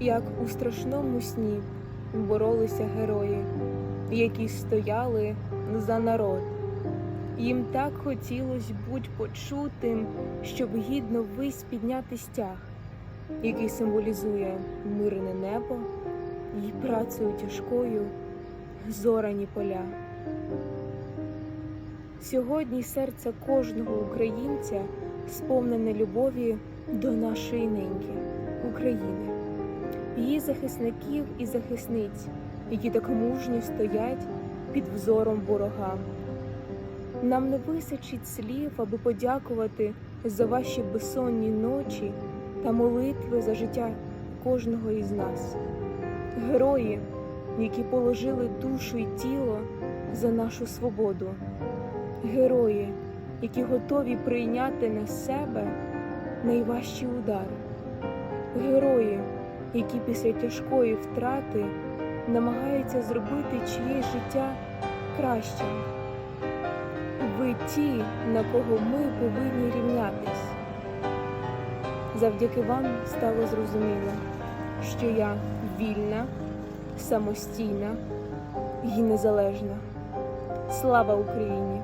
як у страшному сні боролися герої, які стояли за народ. Їм так хотілось будь почутим, щоб гідно вись підняти стяг, який символізує мирне небо і працею тяжкою зорані поля. Сьогодні серце кожного українця сповнене любові до нашої неньки України, її захисників і захисниць, які так мужньо стоять під взором ворогам. Нам не вистачить слів, аби подякувати за ваші безсонні ночі та молитви за життя кожного із нас. Герої, які положили душу і тіло за нашу свободу. Герої, які готові прийняти на себе найважчі удари. Герої, які після тяжкої втрати намагаються зробити чиєсь життя кращим. Ви ті, на кого ми повинні рівнятись. Завдяки вам стало зрозуміло, що я вільна, самостійна і незалежна. Слава Україні!